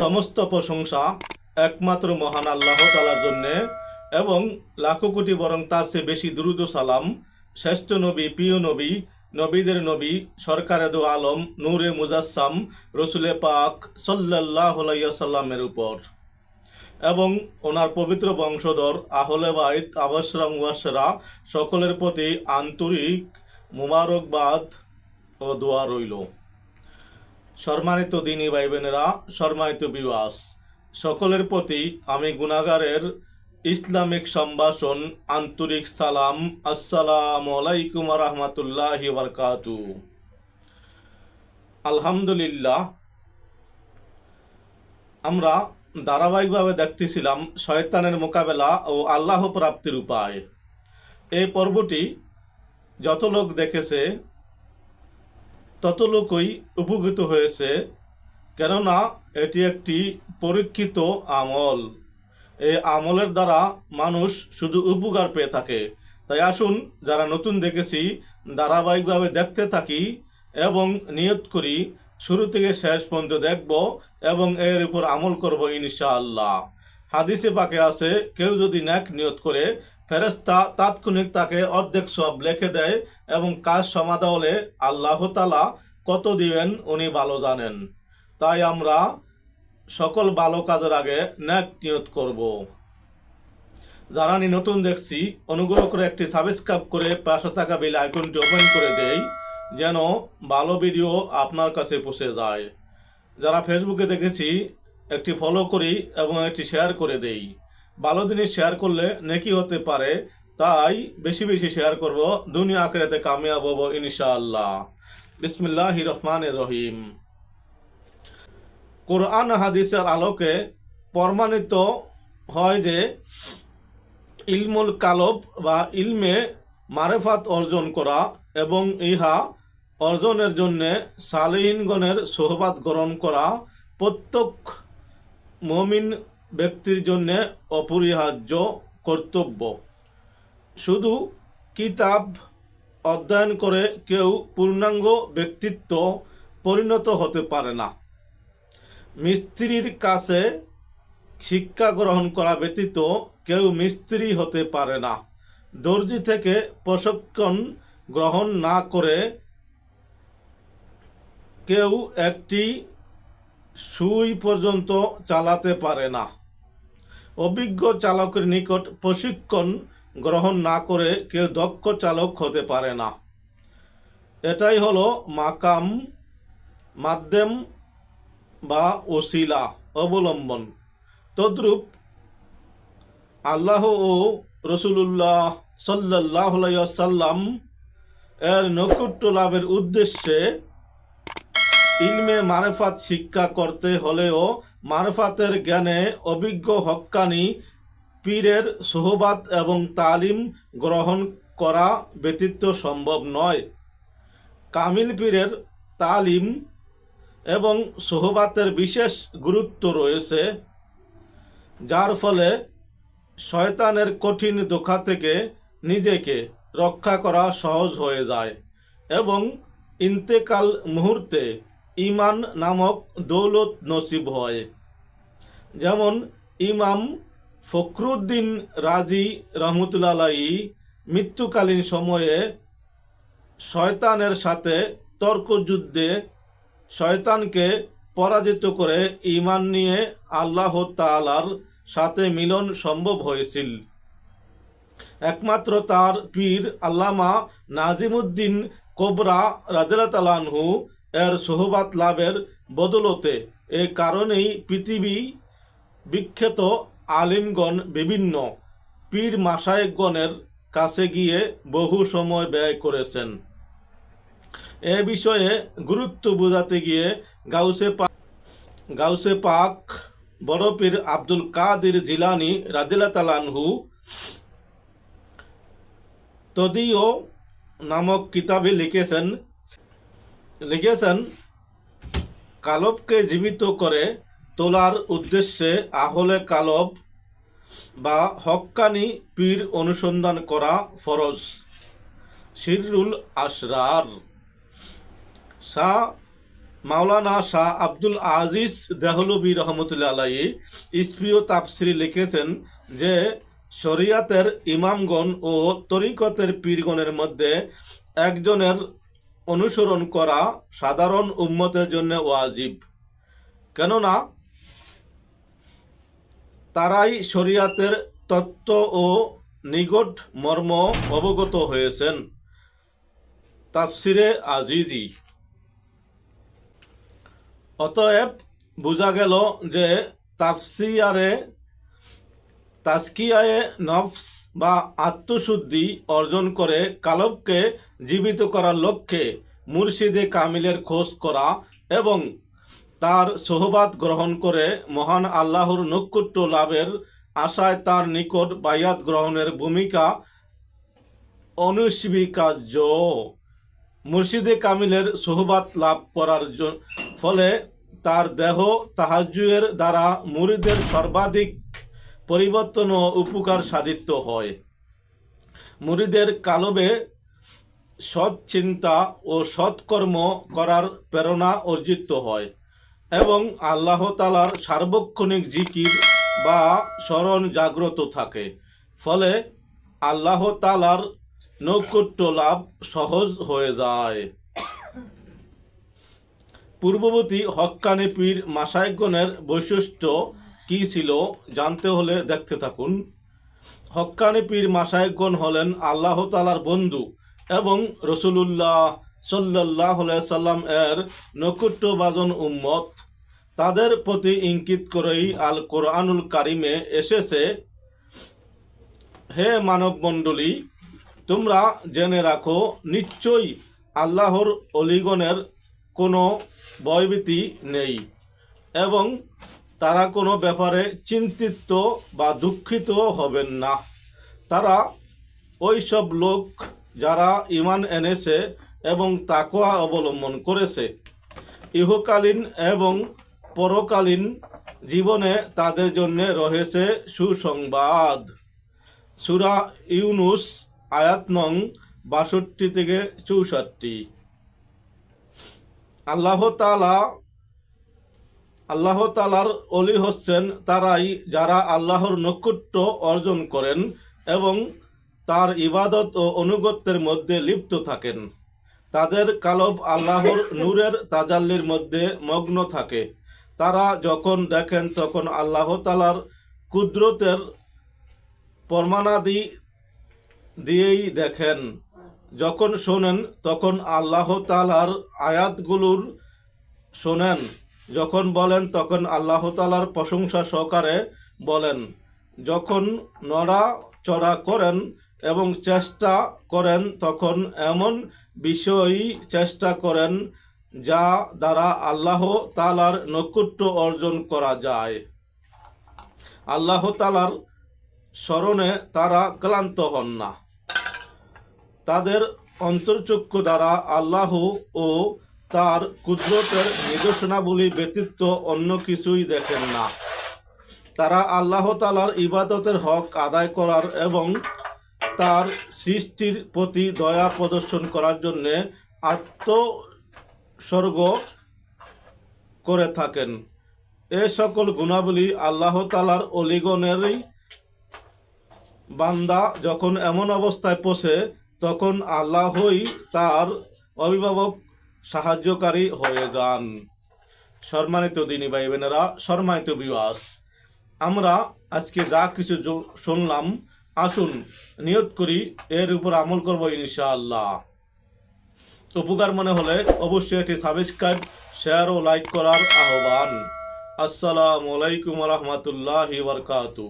সমস্ত প্রশংসা একমাত্র মহান আল্লাহ তালার জন্যে এবং লাখো কোটি বরং তার চেয়ে বেশি দ্রুত সালাম শ্রেষ্ঠ নবী, প্রিয় নবী, নবীদের নবী, সরকারে দো আলম, নূরে মুজাসসাম, রসুলে পাক সাল্লাহ সাল্লামের উপর। এবং ওনার পবিত্র বংশধর আহলে বাইত আবাসরা মুয়াসরা সকলের প্রতি আন্তরিক মুবারকবাদ ও দোয়া রইল। সম্মানিত দিনী ভাই বোনেরা সম্মানিত বিবাস সকলের প্রতি আমি গুণাগারের ইসলামিক সম্ভাষণ, আন্তরিক সালাম, আসসালাম আলাইকুম রহমতুল্লাহ আলহামদুলিল্লাহ, আমরা ধারাবাহিকভাবে দেখতেছিলাম শয়তানের মোকাবেলা ও আল্লাহ প্রাপ্তির উপায়। এই পর্বটি যত লোক দেখেছে তত লোকই উপকৃত হয়েছে, কেননা এটি একটি পরীক্ষিত আমল। এই আমলের দ্বারা মানুষ শুধু উপকার পেয়ে থাকে। তাই আসুন, যারা নতুন দেখেছি, ধারাবাহিকভাবে দেখতে থাকি এবং নিয়ত করি, শুরু থেকে শেষ পর্যন্ত দেখব এবং এর উপর আমল করব ইনশাআল্লাহ। হাদিসে পাকে আছে, কেউ যদি ন্যাক নিয়ত করে ফেরেস্তা তাৎক্ষণিক তাকে অর্ধেক সব লিখে দেয় এবং কাজ সমাধা হলে আল্লাহ তালা কত দিবেন উনি ভালো জানেন। তাই আমরা সকল ভালো কাজের আগে ন্যাক নিয়ত করব। যারা আমি নতুন দেখছি, অনুগ্রহ করে একটি সাবস্ক্রাইব করে পাঁচশো টাকা বিল আইকনটি ওপেন করে দেই, যেন ভালো ভিডিও আপনার কাছে পৌঁছে যায়। যারা ফেসবুকে দেখেছি, একটি ফলো করি এবং একটি শেয়ার করে দেই। ভালো জিনিস শেয়ার করলে নেকি হতে পারে, তাই বেশি বেশি শেয়ার করব। দুনিয়া আখেরাতে কামিয়াব হব ইনশাআল্লাহ। বিসমিল্লাহ রহমান রহিম। কোরআন হাদিসের আলোকে প্রমাণিত হয় যে ইলমুল কালব বা ইলমে মারেফাত অর্জন করা এবং ইহা অর্জনের জন্য সালেহিনগণের সোহবাত গ্রহণ করা প্রত্যেক মমিন ব্যক্তির জন্য অপরিহার্য কর্তব্য। শুধু কিতাব অধ্যয়ন করে কেউ পূর্ণাঙ্গ ব্যক্তিত্ব পরিণত হতে পারে না। মিস্ত্রির কাছে শিক্ষা গ্রহণ করা ব্যতীত কেউ মিস্ত্রি হতে পারে না। দর্জি থেকে প্রশিক্ষণ গ্রহণ না করে কেউ একটি সুই পর্যন্ত চালাতে পারে না। অভিজ্ঞ চালকের নিকট প্রশিক্ষণ গ্রহণ না করে কেউ দক্ষ চালক হতে পারে না। এটাই হলো মাকাম, মাধ্যম বা ওসিলা অবলম্বন। তদ্রূপ আল্লাহ ও রসুল্লাহ সাল্লাহ সাল্লাম এর নৈকট্য লাভের উদ্দেশ্যে ইলমে মারেফাত শিক্ষা করতে হলেও মারেফাতের জ্ঞানে অভিজ্ঞ হক্কানি পীরের সোহবাত এবং তালিম গ্রহণ করা ব্যতীত সম্ভব নয়। কামিল পীরের তালিম এবং সোহবাতের বিশেষ গুরুত্ব রয়েছে, যার ফলে শয়তানের কঠিন দোখা থেকে নিজেকে রক্ষা করা সহজ হয়ে যায় এবং ইন্তেকাল মুহূর্তে ইমান নামক দৌলত নসিব হয়। যেমন, ইমাম ফখরুদ্দিন রাজি রহমতুল্লাহি মৃত্যুকালীন সময়ে শয়তানের সাথে তর্কযুদ্ধে শয়তানকে পরাজিত করে ইমান নিয়ে আল্লাহ তালার সাথে মিলন সম্ভব হয়েছিল। একমাত্র তার পীর আল্লামা নাজিমুদ্দিন কোবরা রাজু এর সোহবাত লাভের বদলতে এ কারণেই পৃথিবী বিখ্যাত আলিমগণ বিভিন্ন পীর মাসায়কগণের কাছে গিয়ে বহু সময় ব্যয় করেছেন। এ বিষয়ে গুরুত্ব বোঝাতে গিয়ে গাউসে পাক গাউসে পাক বড় পীর আব্দুল কাদির জিলানি রাদিলা তালানহু তদীয় নামক কিতাবে লিখেছেন লিখেছেন কালবকে জীবিত করে তোলার উদ্দেশ্যে আহলে কালব বা হক্কানি পীর অনুসন্ধান করা ফরজ। সিরুল আসরার শাহ মাওলানা শাহ আব্দুল আজিজ দেহলবী রহমতুল্লাহ আলাই ইস্প্রিয় তাপসিরি লিখেছেন যে, শরিয়াতের ইমামগণ ও তরিকতের পীরগণের মধ্যে একজনের অনুসরণ করা সাধারণ উম্মতের জন্য ওয়াজিব। কেননা, তারাই শরিয়াতের তত্ত্ব ও নিকট মর্ম অবগত হয়েছেন। তাফসিরে আজিজি। অতএব বোঝা গেল যে তাফসিয়ারে তাস্কিয়ায়ে নফস বা আত্মশুদ্ধি অর্জন করে কালবকে জীবিত করার লক্ষ্যে মুর্শিদে কামিলের খোঁজ করা এবং তার সোহবাত গ্রহণ করে মহান আল্লাহর নৈকট্য লাভের আশায় তার নিকট বায়াত গ্রহণের ভূমিকা অনুস্বীকার্য। মুর্শিদে কামিলের সোহবাত লাভ করার ফলে তার দেহ তাহাজুয়ের দ্বারা মুরিদের সর্বাধিক পরিবর্তন ও উপকার সাধিত হয়। মুরিদের কালবে সৎ চিন্তা ও সৎকর্ম করার প্রেরণা অর্জিত হয় এবং আল্লাহ তালার সার্বক্ষণিক জিকির বা স্মরণ জাগ্রত থাকে। ফলে আল্লাহ তালার নৈকট্য লাভ সহজ হয়ে যায়। পূর্ববর্তী হক্কানি পীর মাসায়গণের বৈশিষ্ট্য কী ছিল জানতে হলে দেখতে থাকুন। হক্কানি পীর মাসায়গণ হলেন আল্লাহ তালার বন্ধু এবং রসুলুল্লাহ সাল্লাহ সাল্লাম এর নৈকট্যবাজন উম্মত। তাদের প্রতি ইঙ্কিত করেই আল কোরআনুল কারিমে এসেছে, হে মানব মণ্ডলী তোমরা জেনে রাখো, নিশ্চয়ই আল্লাহর অলিগণের কোনো ভয়ভীতি নেই এবং তারা কোনো ব্যাপারে চিন্তিত বা দুঃখিত হবেন না। তারা ওই সব লোক যারা ইমান এনেছে এবং তাকোয়া অবলম্বন করেছে। ইহকালীন এবং পরকালীন জীবনে তাদের জন্য রয়েছে সুসংবাদ। সুরা ইউনুস, আয়াত নং বাষট্টি থেকে চৌষট্টি। আল্লাহ তালা আল্লাহ তালার অলি হচ্ছেন তারাই যারা আল্লাহর নৈকট্য অর্জন করেন এবং তার ইবাদত ও অনুগত্যের মধ্যে লিপ্ত থাকেন। তাদের কালব আল্লাহর নূরের তাজাল্লির মধ্যে মগ্ন থাকে। তারা যখন দেখেন, তখন আল্লাহ তালার কুদরতের প্রমাণাদি দিয়েই দেখেন। যখন শোনেন, তখন আল্লাহ তালার আয়াতগুলোর শোনেন। যখন বলেন, তখন আল্লাহ তালার প্রশংসা সহকারে বলেন। যখন নড়া চড়া করেন এবং চেষ্টা করেন, তখন এমন বিষয়ই চেষ্টা করেন যা দ্বারা আল্লাহ তালার নৈকট্য অর্জন করা যায়। আল্লাহ তালার স্মরণে তারা ক্লান্ত হন না। তাদের অন্তর্চক্ষু দ্বারা আল্লাহ ও তার কুদরতের নিদর্শনাবলী ব্যতীত অন্য কিছুই দেখেন না। তারা আল্লাহ তালার ইবাদতের হক আদায় করার এবং তার সৃষ্টির প্রতি দয়া প্রদর্শন করার জন্যে আত্মস্বর্গ করে থাকেন। এ সকল গুণাবলী আল্লাহ তালার অলিগণেরই। বান্দা যখন এমন অবস্থায় পৌঁছে তখন আল্লাহই তার অভিভাবক সাহায্যকারী হয়ে যান। সম্মানিত দিনী ভাই বোনেরা সম্মানিত বিবাস আমরা আজকে যা কিছু শুনলাম, আসুন নিয়ত করি, এর উপর আমল করব ইনশাআল্লাহ। উপকার মনে হলে অবশ্যই এটি সাবস্ক্রাইব শেয়ার ও লাইক করার আহ্বান। আসসালামু আলাইকুম রহমতুল্লাহ বরকাতু